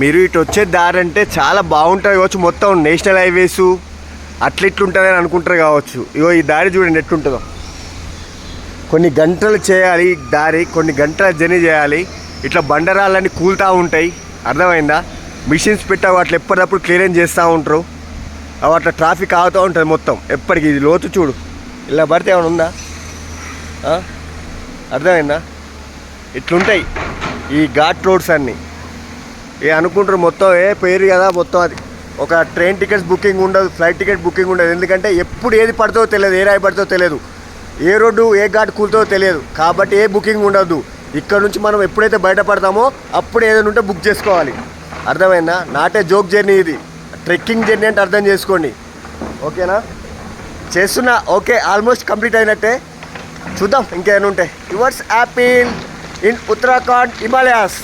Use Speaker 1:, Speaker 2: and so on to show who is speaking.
Speaker 1: మీరు ఇటు వచ్చే దారి అంటే చాలా బాగుంటుంది కావచ్చు. మొత్తం నేషనల్ హైవేస్ అట్లెట్లుంటుంది అని అనుకుంటారు కావచ్చు. ఇగో ఈ దారి చూడండి ఎట్లుంటుందో. కొన్ని గంటలు చేయాలి దారి కొన్ని గంటల జర్నీ చేయాలి. ఇట్లా బండరాళ్ళన్నీ కూలుతూ ఉంటాయి. అర్థమైందా? మిషన్స్ పెట్టావు అట్లా ఎప్పటికప్పుడు క్లియరెన్స్ చేస్తూ ఉంటారు. అవి అట్లా ట్రాఫిక్ ఆగుతూ ఉంటుంది మొత్తం. ఎప్పటికి ఇది లోతు చూడు. ఇలా పడితే ఏమైనా ఉందా? అర్థమైందా? ఇట్లుంటాయి ఈ ఘాట్ రోడ్స్ అన్నీ. ఏ అనుకుంటారు మొత్తం ఏ పేరు కదా మొత్తం అది. ఒక ట్రైన్ టికెట్స్ బుకింగ్ ఉండదు ఫ్లైట్ టికెట్ బుకింగ్ ఉండదు. ఎందుకంటే ఎప్పుడు ఏది పడుతుందో తెలియదు ఏ రాయి పడుతుందో తెలియదు. ఏ రోడ్డు ఏ ఘాట్ కూలుతుందో తెలియదు. కాబట్టి ఏ బుకింగ్ ఉండదు. ఇక్కడ నుంచి మనం ఎప్పుడైతే బయటపడతామో అప్పుడు ఏదైనా ఉంటే బుక్ చేసుకోవాలి. అర్థమైందా? నాటే జోక్ జర్నీ ఇది. ట్రెక్కింగ్ జర్నీ అంటే అర్థం చేసుకోండి. ఓకేనా? చేస్తున్నా. ఓకే ఆల్మోస్ట్ కంప్లీట్ అయినట్టే. చూద్దాం ఇంకేమైనా ఉంటే. Yours apple in Uttarakhand Himalayas.